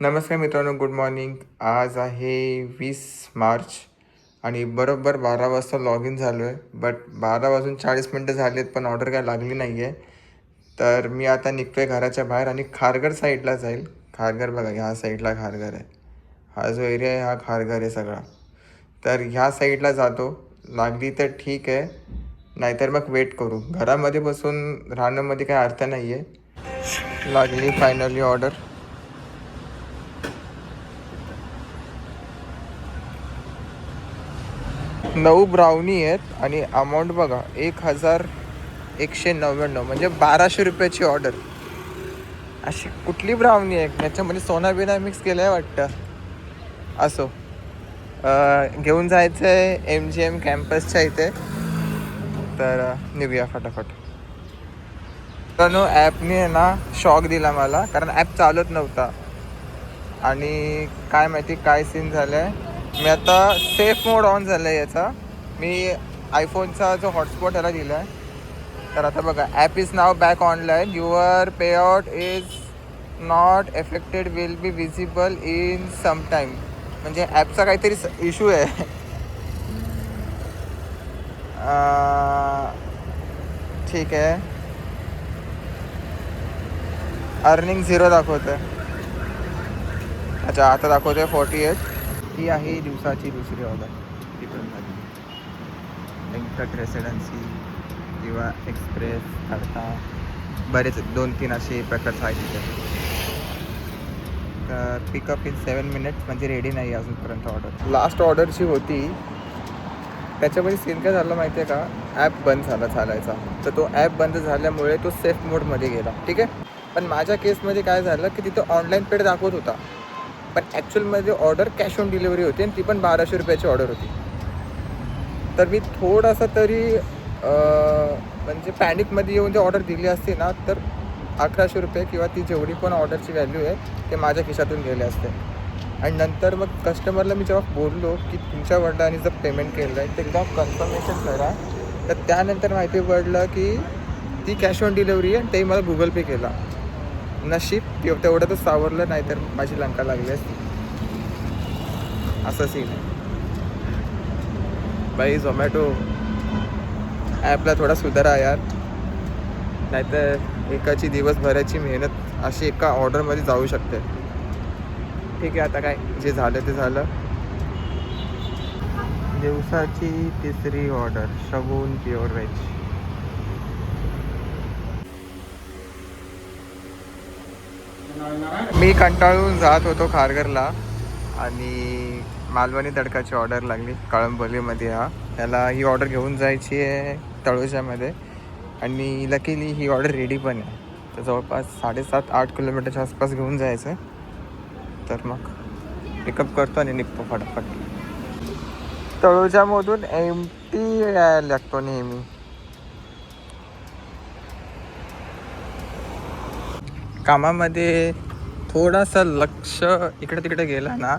नमस्कार मित्रांनो good morning आज आहे वीस मार्च आणि बरोबर बारा वाजता लॉग इन झालो आहे बट बारा वाजून चाळीस मिनटं झाली आहेत पण ऑर्डर काय लागली नाही आहे तर मी आता निघतो आहे घराच्या बाहेर आणि खारघर साईडला जाईल. खारघर बघा ह्या साईडला खारघर आहे. हा जो एरिया आहे हा खारघर आहे सगळा. तर ह्या साईडला जातो. लागली तर ठीक आहे. नाहीतर मग वेट करू. घरामध्ये बसून राहण्यामध्ये काही अर्थ नाही आहे लागली फायनली ऑर्डर नऊ ब्राउनी आहेत आणि अमाऊंट बघा एक हजार एकशे नव्याण्णव म्हणजे बाराशे रुपयाची ऑर्डर अशी कुठली ब्राउनी आहे? याच्यामध्ये सोना बिना मिक्स केलं आहे वाटतं. असो. घेऊन जायचं आहे एम जी एम कॅम्पसच्या इथे. तर निघूया फटाफट. तनो ॲपने आहे ना शॉक दिला मला कारण ॲप चालत नव्हता. आणि काय माहिती काय सीन झालं आहे मी आता सेफ मोड ऑन झालं आहे याचा. मी आयफोनचा जो हॉटस्पॉट याला दिला आहे तर आता बघा app is now back online your payout is not affected will be visible in some time म्हणजे ॲपचा काहीतरी इश्यू आहे. ठीक आहे. अर्निंग झिरो दाखवतं आहे अच्छा आता दाखवतोय फोर्टी एट ही आहे दिवसाची दुसरी ऑर्डर ती पण झाली व्यंकट रेसिडेन्सी किंवा एक्सप्रेस करता बरेच दोन तीन असे प्रकार आहेत तिथे तर पिकअप इन सेवन मिनिट्स म्हणजे रेडी नाही अजूनपर्यंत ऑर्डर लास्ट ऑर्डर जी होती त्याच्यामध्ये सीन काय झालं माहिती आहे का? ॲप बंद झाला चालायचा. तर तो ॲप बंद झाल्यामुळे तो सेफ मोडमध्ये गेला. ठीक आहे? पण माझ्या केसमध्ये काय झालं की तिथं ऑनलाईन पेड दाखवत होता. पण ॲक्च्युअलमध्ये ऑर्डर कॅश ऑन डिलिव्हरी होती आणि ती पण बाराशे रुपयाची ऑर्डर होती. तर मी थोडासा तरी म्हणजे पॅनिकमध्ये येऊन जी ऑर्डर दिली असते ना तर अकराशे रुपये किंवा ती जेवढी पण ऑर्डरची व्हॅल्यू आहे ते माझ्या खिशातून गेले असते. आणि नंतर मग कस्टमरला मी जेव्हा बोललो की तुमच्या वडिलांनी जर पेमेंट केलं आहे तर एकदा कन्फर्मेशन करा. तर त्यानंतर माहिती पडलं की ती कॅश ऑन डिलिव्हरी आहे आणि तेही मला गुगल पे केला. नशीब तेव- तेवढ्यातच सावरलं नाही तर माझी लंका लागली असती. असं सीन आहे. बाई झोमॅटो ॲपला थोडा सुधारा यार. नाहीतर एकाची दिवसभराची मेहनत अशी एका ऑर्डरमध्ये जाऊ शकते. ठीक आहे आता काय? जे झालं ते झालं. दिवसाची तिसरी ऑर्डर शगून प्युअर व्हेज मी कंटाळून जात होतो खारघरला आणि मालवणी तडकाची ऑर्डर लागली कळंबोलीमध्ये हा. त्याला ही ऑर्डर घेऊन जायची आहे तळोजामध्ये आणि लकीली ही ऑर्डर रेडी पण आहे. तर जवळपास साडेसात आठ किलोमीटरच्या आसपास घेऊन जायचं आहे. तर मग पिकअप करतो आणि निघतो फटाफट. तळोजामधून एम टी यायला लागतो नेहमी. कामामध्ये थोडंसं लक्ष इकडे तिकडे गेलं ना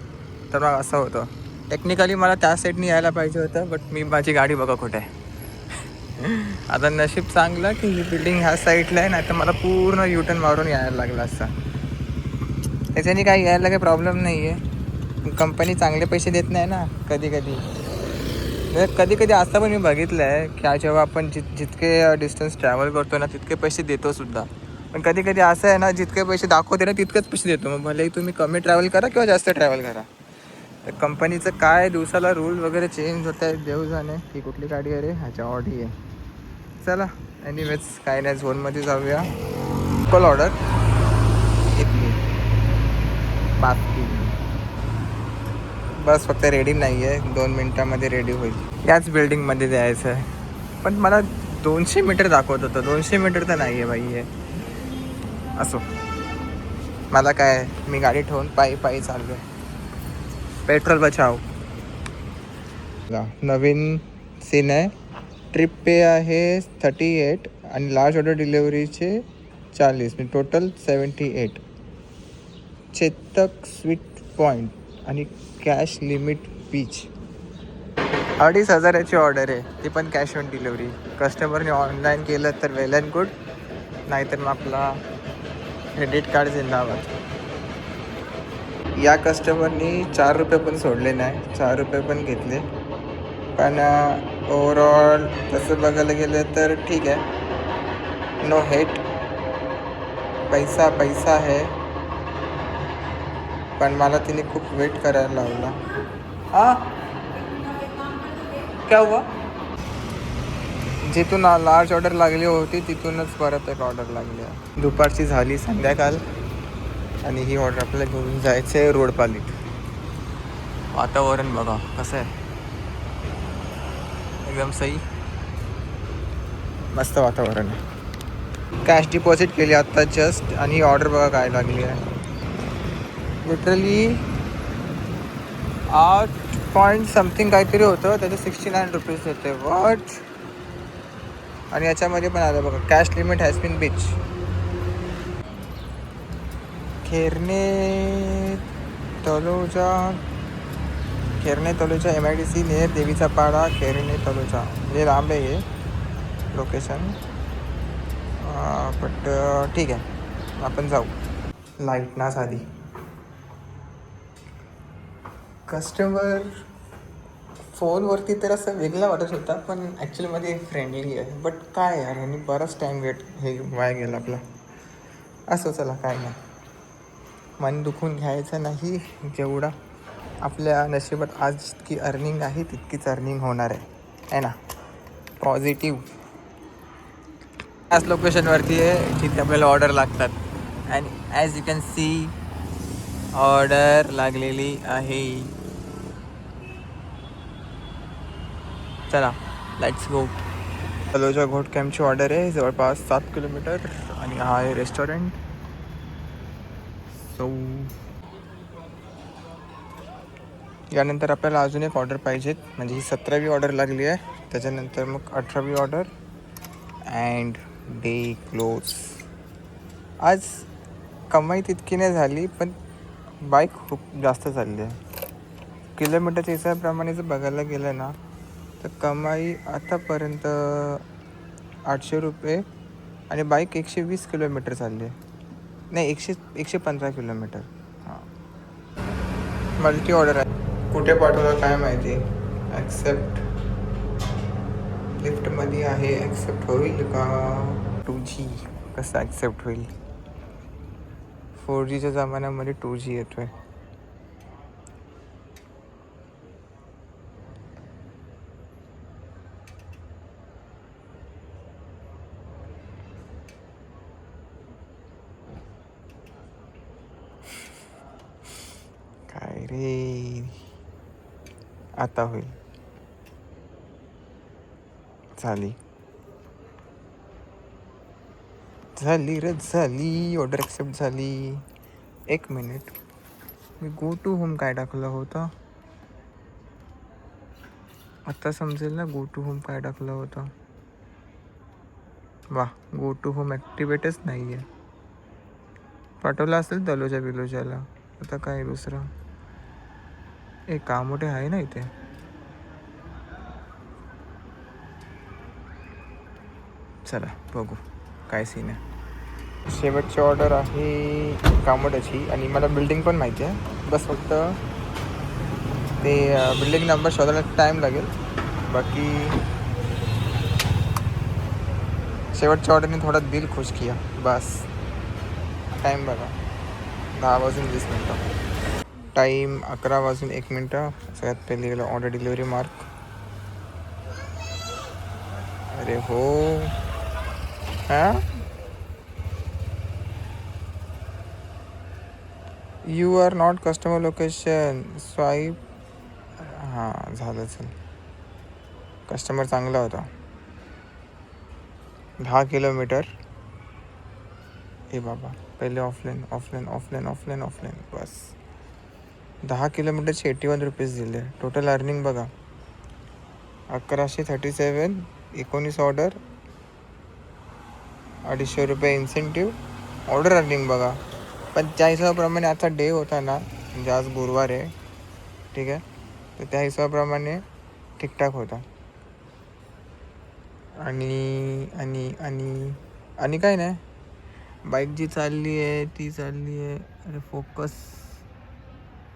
तर मग असं होतं. टेक्निकली मला त्या साईडनी यायला पाहिजे होतं बट मी माझी गाडी बघा कुठे आहे. आता नशीब चांगलं की ही बिल्डिंग ह्या साईडला आहे नाही तर मला पूर्ण युटर्न मारून यायला लागला असता त्याच्याने काही यायला काही प्रॉब्लेम नाही आहे कंपनी चांगले पैसे देत नाही ना कधी कधी. म्हणजे कधी कधी असं पण मी बघितलं आहे की जेव्हा आपण जित जितके डिस्टन्स ट्रॅव्हल करतो ना तितके पैसे देतो सुद्धा. पण कधी कधी असं आहे ना जितके पैसे दाखवते ना तितकेच पैसे देतो. मग भले तुम्ही कमी ट्रॅव्हल करा किंवा जास्त ट्रॅव्हल करा. तर कंपनीचं काय दिवसाला रूल वगैरे चेंज होत आहे देव जाणे ही कुठली गाडी अरे ह्याच्या ऑडी आहे चला एनिवेज काय नाही झोनमध्ये जाऊया. कॉल ऑर्डर इथली बाकी बस फक्त रेडी नाही आहे दोन मिनटामध्ये रेडी होईल. याच बिल्डिंगमध्ये द्यायचं आहे पण मला दोनशे मीटर दाखवत होतं. दोनशे मीटर तर नाही आहे बाई हे. असो. मला काय मी गाडी ठेवून पायी पायी चाललो आहे पेट्रोल बचाव. नवीन सीन आहे. ट्रिप पे आहे थर्टी एट आणि लार्ज ऑर्डर डिलेवरीचे चाळीस. म्हणजे total seventy eight Chetak sweet point आणि कॅश लिमिट बीच अडीच हजाराची ऑर्डर आहे. ती पण कॅश ऑन डिलिव्हरी कस्टमरने ऑनलाईन केलं तर वेल अँड गुड नाहीतर मग आपला क्रेडिट कार्ड जिंदाबाद. या कस्टमरनी चार रुपये पण सोडले नाही. चार रुपये पण घेतले. पण ओवरऑल तसं बघायला गेलं तर ठीक आहे. नो हेट पैसा पैसा आहे. पण मला तिने खूप वेट करायला लावला. हां? क्या हुआ? जिथून लार्ज ऑर्डर लागली होती तिथूनच परत एक ऑर्डर लागली आहे. दुपारची झाली संध्याकाळ आणि ही ऑर्डर आपल्याला घेऊन जायचं आहे रोडपालीत. वातावरण बघा कसं आहे? एकदम सही. मस्त वातावरण आहे. कॅश डिपॉझिट केली आत्ता जस्ट आणि ही ऑर्डर बघा काय लागली आहे. लिटरली आठ पॉईंट समथिंग काहीतरी होतं त्याचं सिक्स्टी नाईन रुपीज होते. वॉट आणि याच्यामध्ये पण आलं बघा cash limit has been breach Kherne Taloja Kherne Taloja M I D C Ner देवीचा पाडा खेरणे तलोजा. म्हणजे लांब आहे हे लोकेशन बट ठीक आहे. आपण जाऊ. लाइट ना साधी. कस्टमर फोनवरती तर असं वेगळा वाटत होता पण ॲक्च्युलीमध्ये फ्रेंडली आहे. बट काय यार ह्यांनी बराच टाईम वेट हे वाया गेला आपला. असं चला काय नाही. मन दुखून घ्यायचं नाही जेवढा आपल्या नशिबात आज जितकी अर्निंग आहे तितकीच अर्निंग होणार आहे. है ना? पॉझिटिव्ह त्याच लोकेशनवरती आहे जिथे आपल्याला ऑर्डर लागतात. And as you can see order लागलेली आहे. चला लेट्स गो तलोजा घोट कॅम्पची ऑर्डर आहे जवळपास सात किलोमीटर आणि हा आहे रेस्टॉरंट सो यानंतर आपल्याला अजून एक ऑर्डर पाहिजेत. म्हणजे ही सतरावी ऑर्डर लागली आहे. त्याच्यानंतर मग अठरावी ऑर्डर अँड डे क्लोज आज कमाई तितकी नाही झाली पण बाईक खूप जास्त चालली आहे. किलोमीटरच्या हिसाबाप्रमाणे जर बघायला गेलं ना तर कमाई आतापर्यंत आठशे रुपये आणि बाईक एकशे वीस किलोमीटर चालली. आहे नाही एकशे एकशे पंधरा किलोमीटर. हां. मल्टी ऑर्डर आहे. कुठे पाठवलं काय माहिती? ॲक्सेप्ट लिफ्टमध्ये आहे. ॲक्सेप्ट होईल का? टू जी कसं ॲक्सेप्ट होईल? फोर जीच्या जमान्यामध्ये टू जी येतो आहे ते आता होईल. झाली. झाली रे झाली. ऑर्डर ॲक्सेप्ट झाली. एक मिनिट मी गो टू होम काय टाकलं होतं? आता समजेल ना गो टू होम काय टाकलं होतं? वा गो टू होम ॲक्टिवेटच नाही आहे पाठवलं असेल दलोजा बिलोजाला आता काय दुसरं? एक कामोठे आहे ना इथे? चला बघू. काय सीन आहे. शेवटची ऑर्डर आहे कामोट्याची आणि मला बिल्डिंग पण माहिती आहे. बस फक्त ते बिल्डिंग नंबर शोधायला टाईम लागेल. बाकी शेवटच्या ऑर्डरने थोडा दिल खुश किया. बस. टाईम बघा. दहा वाजून वीस मिनटं. टाईम अकरा वाजून एक मिनटं. सगळ्यात पहिले गेलं ऑर्डर डिलिव्हरी मार्क अरे हो. हाँ? You are not customer location swipe हाँ, झालं चल. कस्टमर चांगला होता. दहा किलोमीटर. हे बाबा, पहिले offline offline offline offline offline बस. दहा किलोमीटरचे एटी वन रुपीज दिले. टोटल अर्निंग बघा. अकराशे थर्टी सेवन एकोणीस ऑर्डर अडीचशे रुपये इन्सेंटिव्ह ऑर्डर अर्निंग बघा. पण त्या हिशोबाप्रमाणे आजचा डे होता ना म्हणजे आज गुरुवार आहे ठीक आहे? तर त्या हिशोबाप्रमाणे ठीकठाक होता. आणि आणि आणि आणि काय नाही. बाईक जी चालली आहे ती चालली आहे. अरे focus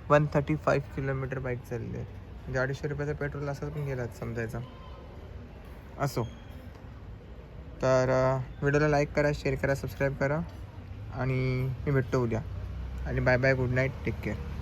one thirty five kilometre bike चालली आहे. म्हणजे अडीचशे रुपयाचं पेट्रोल असं पण गेलाच समजायचं. असो. तर व्हिडिओला लाईक करा शेअर करा सबस्क्राईब करा. आणि मी भेटतो उद्या. आणि bye bye good night take care